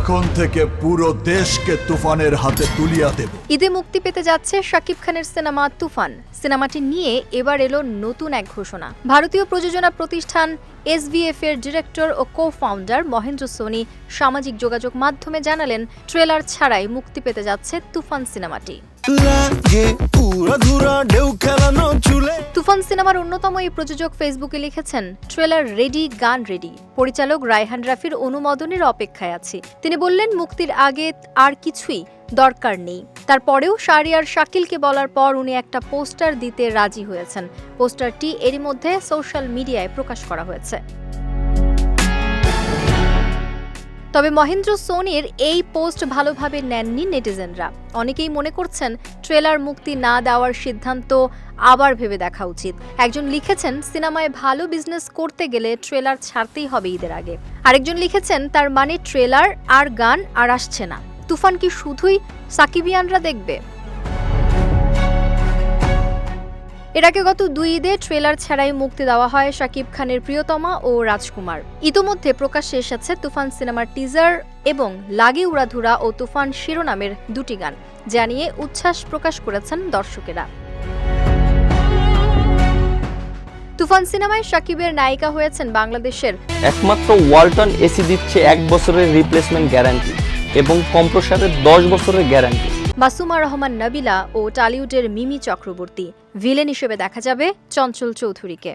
এখন থেকে পুরো দেশকে তুফানের হাতে তুলিয়া দেব। ঈদে মুক্তি পেতে যাচ্ছে শাকিব খানের সিনেমা তুফান। সিনেমাটি নিয়ে এবার এলো নতুন এক ঘোষণা। ভারতীয় প্রযোজনা প্রতিষ্ঠান এসভিএফ এর ডিরেক্টর ও কো ফাউন্ডার মহেন্দ্র সোনি সামাজিক যোগাযোগ মাধ্যমে জানালেন ট্রেলার ছাড়াই মুক্তি পেতে যাচ্ছে তুফান সিনেমাটি। লাগে পুরা ধুরা ঢেউ খেলানো তুফান সিনেমার অন্যতম এই প্রযোজক ফেসবুকে লিখেছেন, ট্রেলার রেডি, গান রেডি। পরিচালক রায়হান রাফির অনুমোদনের অপেক্ষায় আছি। তিনি বললেন, মুক্তির আগে আর কিছুই দরকার নেই। তারপরেও শারিয়ার শাকিলকে বলার পর উনি একটা পোস্টার দিতে রাজি হয়েছেন। পোস্টারটি এরই মধ্যে সোশ্যাল মিডিয়ায় প্রকাশ করা হয়েছে। তবে মহেন্দ্র সোনির এই পোস্ট ভালোভাবে নেননি নেটিজেনরা। অনেকেই মনে করছেন ট্রেলার মুক্তি না দেওয়ার সিদ্ধান্ত আবার ভেবে দেখা উচিত। একজন লিখেছেন, সিনেমায় ভালো বিজনেস করতে গেলে ট্রেলার ছাড়তেই হবে ঈদের আগে। আরেকজন লিখেছেন, তার মানে ট্রেলার আর গান আর আসছে না। তুফান কি শুধুই সাকিবিয়ানরা দেখবে? এর আগে গত দুই ঈদে ট্রেলার ছাড়াই মুক্তি দেওয়া হয় শাকিব খানের প্রিয়তমা ও রাজকুমার। ইতোমধ্যে প্রকাশ্যে এসেছে তুফান সিনেমার টিজার এবং লাগে উড়াধুরা ও তুফান শিরোনামের দুটি গান, যা নিয়ে উচ্ছ্বাস প্রকাশ করেছেন দর্শকেরা। তুফান সিনেমায় শাকিবের নায়িকা হয়েছেন বাংলাদেশের একমাত্র ওয়ালটন এসি দিচ্ছে এক বছরের রিপ্লেসমেন্ট গ্যারান্টি এবং কম্প্রসারের দশ বছরের গ্যারান্টি মাসুমা রহমান নাবিলা ও টালিউডের মিমি চক্রবর্তী। ভিলেন হিসেবে দেখা যাবে চঞ্চল চৌধুরীকে।